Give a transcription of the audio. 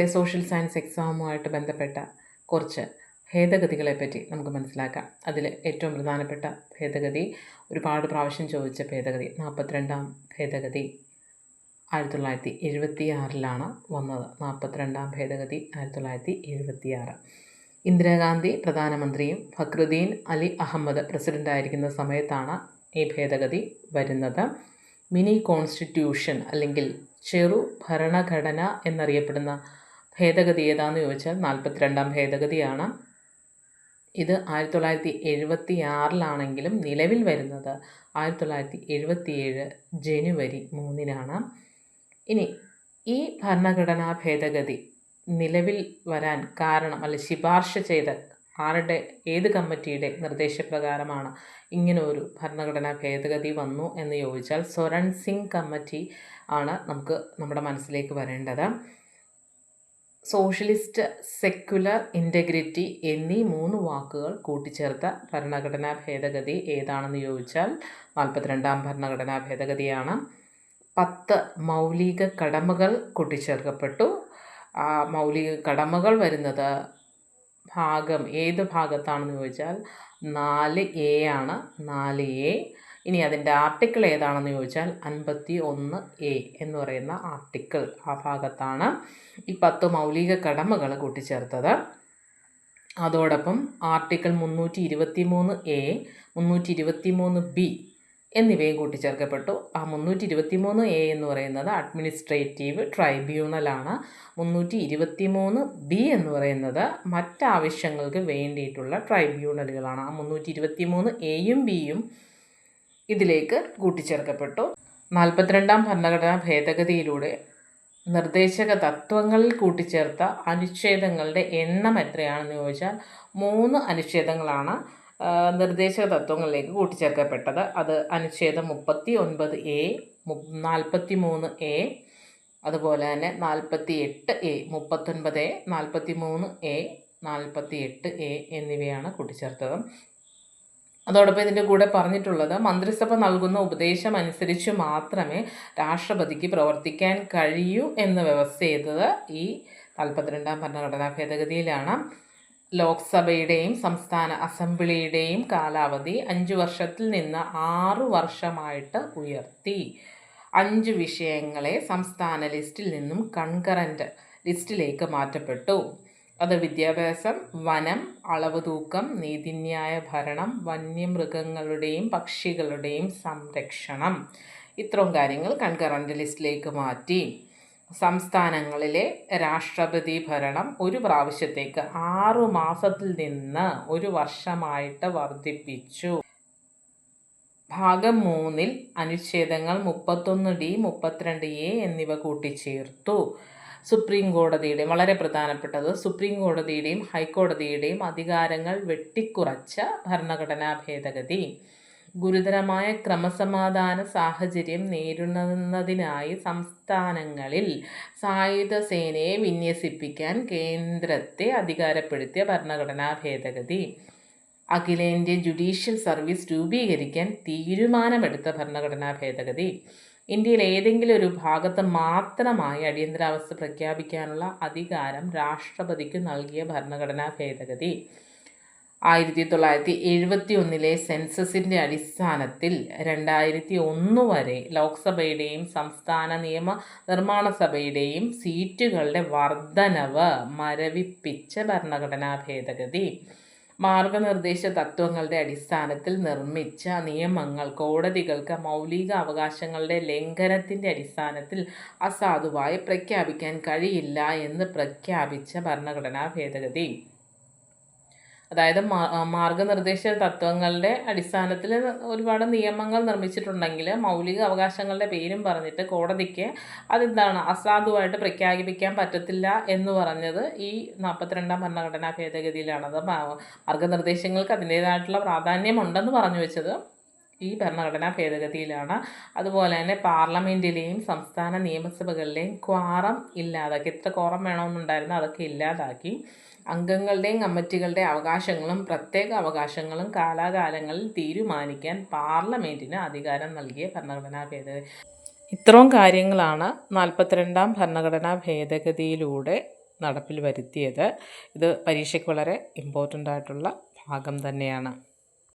Social science എക്സാമുമായിട്ട് ബന്ധപ്പെട്ട കുറച്ച് ഭേദഗതികളെ പറ്റി നമുക്ക് മനസ്സിലാക്കാം. അതിൽ ഏറ്റവും പ്രധാനപ്പെട്ട ഭേദഗതി ഒരുപാട് പ്രാവശ്യം ചോദിച്ച ഭേദഗതി നാൽപ്പത്തിരണ്ടാം ഭേദഗതി ആയിരത്തി തൊള്ളായിരത്തി എഴുപത്തി ആറിലാണ് വന്നത്. നാൽപ്പത്തിരണ്ടാം ഭേദഗതി ആയിരത്തി തൊള്ളായിരത്തി എഴുപത്തി ആറ് ഇന്ദിരാഗാന്ധി പ്രധാനമന്ത്രിയും ഫക്രുദ്ദീൻ അലി അഹമ്മദ് പ്രസിഡന്റായിരിക്കുന്ന സമയത്താണ് ഈ ഭേദഗതി വരുന്നത്. മിനി കോൺസ്റ്റിറ്റ്യൂഷൻ അല്ലെങ്കിൽ ചെറു ഭരണഘടന എന്നറിയപ്പെടുന്ന ഭേദഗതി ഏതാന്ന് ചോദിച്ചാൽ നാൽപ്പത്തിരണ്ടാം ഭേദഗതിയാണ്. ഇത് ആയിരത്തി തൊള്ളായിരത്തി എഴുപത്തി ആറിലാണെങ്കിലും നിലവിൽ വരുന്നത് ആയിരത്തി തൊള്ളായിരത്തി എഴുപത്തി ഏഴ് ജനുവരി മൂന്നിനാണ്. ഇനി ഈ ഭരണഘടനാ ഭേദഗതി നിലവിൽ വരാൻ കാരണം അല്ലെ ശുപാർശ ചെയ്ത ആരുടെ ഏത് കമ്മിറ്റിയുടെ നിർദ്ദേശപ്രകാരമാണ് ഇങ്ങനെ ഒരു ഭരണഘടനാ ഭേദഗതി വന്നു എന്ന് ചോദിച്ചാൽ സ്വരൺ സിംഗ് കമ്മിറ്റി ആണ് നമുക്ക് നമ്മുടെ മനസ്സിലേക്ക് വരേണ്ടത്. സോഷ്യലിസ്റ്റ് സെക്യുലർ ഇന്റഗ്രിറ്റി എന്നീ മൂന്ന് വാക്കുകൾ കൂട്ടിച്ചേർത്ത ഭരണഘടനാ ഭേദഗതി ഏതാണെന്ന് ചോദിച്ചാൽ നാൽപ്പത്തിരണ്ടാം ഭരണഘടനാ ഭേദഗതിയാണ്. പത്ത് മൗലിക കടമകൾ കൂട്ടിച്ചേർക്കപ്പെട്ടു. ആ മൗലിക കടമകൾ വരുന്നത് ഭാഗം ഏത് ഭാഗത്താണെന്ന് ചോദിച്ചാൽ നാല് എ ആണ്. നാല് എ ഇനി അതിന്റെ ആർട്ടിക്കിൾ ഏതാണെന്ന് ചോദിച്ചാൽ അൻപത്തി ഒന്ന് എ എന്ന് പറയുന്ന ആർട്ടിക്കിൾ ആ ഭാഗത്താണ് ഈ പത്ത് മൗലിക കടമകൾ കൂട്ടിച്ചേർത്തത്. അതോടൊപ്പം ആർട്ടിക്കിൾ മുന്നൂറ്റി ഇരുപത്തി മൂന്ന് എ മുന്നൂറ്റി ഇരുപത്തി മൂന്ന് ബി എന്നിവയും കൂട്ടിച്ചേർക്കപ്പെട്ടു. ആ മുന്നൂറ്റി ഇരുപത്തി മൂന്ന് എ എന്ന് പറയുന്നത് അഡ്മിനിസ്ട്രേറ്റീവ് ട്രൈബ്യൂണലാണ് മുന്നൂറ്റി ഇരുപത്തി മൂന്ന് ബി എന്ന് പറയുന്നത് മറ്റാവശ്യങ്ങൾക്ക് വേണ്ടിയിട്ടുള്ള ട്രൈബ്യൂണലുകളാണ് ആ മുന്നൂറ്റി ഇരുപത്തി മൂന്ന് എയും ബിയും ഇതിലേക്ക് കൂട്ടിച്ചേർക്കപ്പെട്ടു. നാൽപ്പത്തിരണ്ടാം ഭരണഘടനാ ഭേദഗതിയിലൂടെ നിർദ്ദേശക തത്വങ്ങളിൽ കൂട്ടിച്ചേർത്ത അനുച്ഛേദങ്ങളുടെ എണ്ണം എത്രയാണെന്ന് ചോദിച്ചാൽ മൂന്ന് അനുച്ഛേദങ്ങളാണ് നിർദ്ദേശക തത്വങ്ങളിലേക്ക് കൂട്ടിച്ചേർക്കപ്പെട്ടത്. അത് അനുച്ഛേദം മുപ്പത്തി ഒൻപത് എ നാൽപ്പത്തി മൂന്ന് എ അതുപോലെ തന്നെ നാൽപ്പത്തി എട്ട് എ മുപ്പത്തൊൻപത് എ നാൽപ്പത്തി മൂന്ന് എ നാൽപ്പത്തി എട്ട് എ എന്നിവയാണ് കൂട്ടിച്ചേർത്തത്. അതോടൊപ്പം ഇതിന്റെ കൂടെ പറഞ്ഞിട്ടുള്ളത് മന്ത്രിസഭ നൽകുന്ന ഉപദേശം അനുസരിച്ച് മാത്രമേ രാഷ്ട്രപതിക്ക് പ്രവർത്തിക്കാൻ കഴിയൂ എന്ന് വ്യവസ്ഥ ചെയ്തത് ഈ നാൽപ്പത്തിരണ്ടാം ഭരണഘടനാ ഭേദഗതിയിലാണ്. ലോക്സഭയുടെയും സംസ്ഥാന അസംബ്ലിയുടെയും കാലാവധി അഞ്ച് വർഷത്തിൽ നിന്ന് ആറ് വർഷമായിട്ട് ഉയർത്തി. അഞ്ച് വിഷയങ്ങളെ സംസ്ഥാന ലിസ്റ്റിൽ നിന്നും കൺകറന്റ് ലിസ്റ്റിലേക്ക് മാറ്റപ്പെട്ടു. അത് വിദ്യാഭ്യാസം വനം അളവ് തൂക്കം നീതിന്യായ ഭരണം വന്യമൃഗങ്ങളുടെയും പക്ഷികളുടെയും സംരക്ഷണം. ഇത്രയും കാര്യങ്ങൾ കൺകറന്റ് ലിസ്റ്റിലേക്ക് മാറ്റി. സംസ്ഥാനങ്ങളിലെ രാഷ്ട്രപതി ഭരണം ഒരു പ്രാവശ്യത്തേക്ക് ആറു മാസത്തിൽ നിന്ന് ഒരു വർഷമായിട്ട് വർദ്ധിപ്പിച്ചു. ഭാഗം മൂന്നിൽ അനുച്ഛേദങ്ങൾ മുപ്പത്തൊന്ന് ഡി മുപ്പത്തിരണ്ട് എ എന്നിവ കൂട്ടിച്ചേർത്തു. സുപ്രീം കോടതിയുടെയും വളരെ പ്രധാനപ്പെട്ടത് സുപ്രീം കോടതിയുടെയും ഹൈക്കോടതിയുടെയും അധികാരങ്ങൾ വെട്ടിക്കുറച്ച ഭരണഘടനാ ഭേദഗതി. ഗുരുതരമായ ക്രമസമാധാന സാഹചര്യം നേരിടുന്നതിനായി സംസ്ഥാനങ്ങളിൽ സായുധ സേനയെ വിന്യസിപ്പിക്കാൻ കേന്ദ്രത്തെ അധികാരപ്പെടുത്തിയ ഭരണഘടനാ ഭേദഗതി. അഖിലേന്ത്യ ജുഡീഷ്യൽ സർവീസ് രൂപീകരിക്കാൻ തീരുമാനമെടുത്ത ഭരണഘടനാ ഭേദഗതി. ഇന്ത്യയിൽ ഏതെങ്കിലും ഒരു ഭാഗത്ത് മാത്രമായി അടിയന്തരാവസ്ഥ പ്രഖ്യാപിക്കാനുള്ള അധികാരം രാഷ്ട്രപതിക്ക് നൽകിയ ഭരണഘടനാ ഭേദഗതി. ആയിരത്തി തൊള്ളായിരത്തി എഴുപത്തി ഒന്നിലെ സെൻസസിന്റെ അടിസ്ഥാനത്തിൽ രണ്ടായിരത്തി ഒന്ന് വരെ ലോക്സഭയുടെയും സംസ്ഥാന നിയമ നിർമ്മാണ സഭയുടെയും സീറ്റുകളുടെ വർധനവ് മരവിപ്പിച്ച ഭരണഘടനാ ഭേദഗതി. മാർഗനിർദ്ദേശ തത്വങ്ങളുടെ അടിസ്ഥാനത്തിൽ നിർമ്മിച്ച നിയമങ്ങൾ കോടതികൾക്ക് മൗലിക അവകാശങ്ങളുടെ ലംഘനത്തിന്റെ അടിസ്ഥാനത്തിൽ അസാധുവായി പ്രഖ്യാപിക്കാൻ കഴിയില്ല എന്ന് പ്രഖ്യാപിച്ച ഭരണഘടനാ ഭേദഗതി. അതായത് മാർഗനിർദ്ദേശ തത്വങ്ങളുടെ അടിസ്ഥാനത്തിൽ ഒരുപാട് നിയമങ്ങൾ നിർമ്മിച്ചിട്ടുണ്ടെങ്കിൽ മൗലിക അവകാശങ്ങളുടെ പേരും പറഞ്ഞിട്ട് കോടതിക്ക് അതെന്താണ് അസാധുവായിട്ട് പ്രഖ്യാപിക്കാൻ പറ്റത്തില്ല എന്ന് പറഞ്ഞത് ഈ നാൽപ്പത്തിരണ്ടാം ഭരണഘടനാ ഭേദഗതിയിലാണ് അത് മാർഗനിർദ്ദേശങ്ങൾക്ക് അതിന്റേതായിട്ടുള്ള പ്രാധാന്യമുണ്ടെന്ന് പറഞ്ഞു വെച്ചത് ഈ ഭരണഘടനാ ഭേദഗതിയിലാണ്. അതുപോലെ തന്നെ പാർലമെന്റിലെയും സംസ്ഥാന നിയമസഭകളിലെയും ക്വാറം ഇല്ലാതാക്കി എത്ര ക്വാറം വേണമെന്നുണ്ടായിരുന്നു അതൊക്കെ ഇല്ലാതാക്കി. അംഗങ്ങളുടെയും കമ്മിറ്റികളുടെ അവകാശങ്ങളും പ്രത്യേക അവകാശങ്ങളും കാലാകാലങ്ങളിൽ തീരുമാനിക്കാൻ പാർലമെന്റിന് അധികാരം നൽകിയ ഭരണഘടനാ ഭേദഗതി. ഇത്രയും കാര്യങ്ങളാണ് നാൽപ്പത്തിരണ്ടാം ഭരണഘടനാ ഭേദഗതിയിലൂടെ നടപ്പിൽ വരുത്തിയത്. ഇത് പരീക്ഷയ്ക്ക് വളരെ ഇമ്പോർട്ടന്റ് ആയിട്ടുള്ള ഭാഗം തന്നെയാണ്.